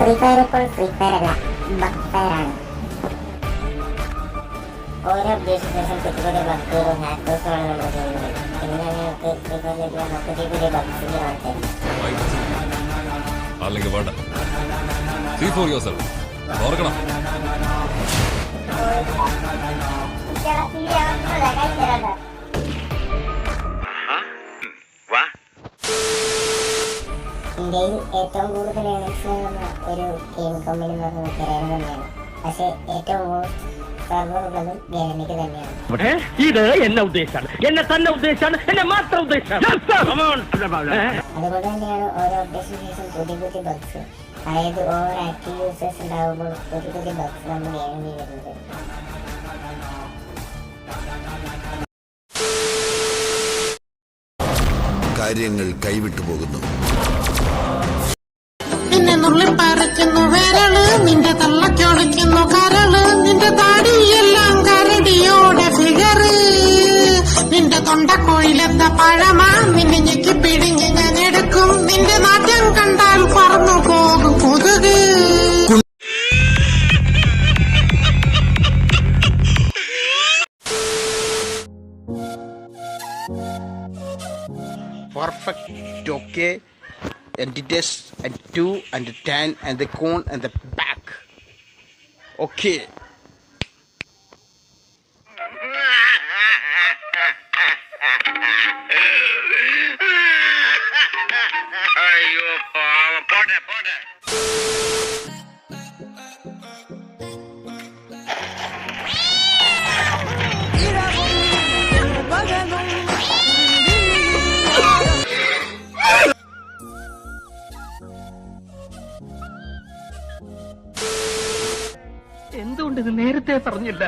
Free fire ഇപ്പോൾ free fire അല്ല bug fire ആണ് ഓരോ അപ്ഡേഷൻ ശേഷം പുതിയ പുതിയ ബക്കുകളും ഹാക്കേഴ്സുമാണ് നമ്മൾ ചെയ്യുന്നത്. ഇന്ന് ഞങ്ങൾക്ക് ഫ്രീ ഫയറിലേക്ക് വന്ന പുതിയ പുതിയ ബക്സിന്റെ അല്ലെങ്കിൽ വേണ്ട. സീ ഫോർ യുവർ സെൽഫ് ഓർക്കണം വാ ഇന്ത്യയിൽ ഏറ്റവും കൂടുതൽ ഏണിങ്സ് നേടുന്ന ഒരു ഗെയിം കമ്പനി എന്ന് പറയുന്നത് ഗരേന തന്നെയാണ്. പക്ഷേ ഏറ്റവും കൂടുതൽ തന്നെയാണ്? ഇത് എന്നെ ഉദ്ദേശാണ് എന്നെ തന്നെ ഉദ്ദേശാണ് എന്നെ മാത്രം ഉദ്ദേശാണ് അതുകൊണ്ട് തന്നെയാണ് ഓരോ അപ്ഡേഷൻ ശേഷം പുതിയ പുതിയ ബഗ്സ് അതായത് ഓവർ ആക്റ്റീവ് യൂസേഴ്സ് ഉണ്ടാകുമ്പോൾ പുതിയ പുതിയ ബഗ്സ് നമ്മൾ കാര്യങ്ങൾ കൈവിട്ടു പോകുന്നു. നിന്റെ തള്ളക്കൊളിക്കുന്നു കരൾ. നിന്റെ താടിയെല്ലാം കരടിയോടെ ഫിഗറ്. നിന്റെ തൊണ്ടക്കോയിലെത്ത പഴമാ. നിന്നെ ഞെക്കി പിടിഞ്ഞ് ഞാൻ എടുക്കും. നിന്റെ നാട്യം കണ്ടാൽ പറന്നു പോകും കൊതുക്. Perfect okay. Entities and two and the ten and the cone and the Okay. Are you a partner, partner? എന്തുകൊണ്ട് ഇത് നേരത്തെ പറഞ്ഞില്ല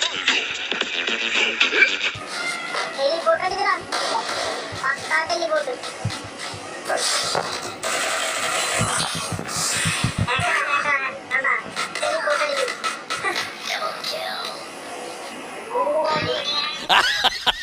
Thank you. Ha ha ha!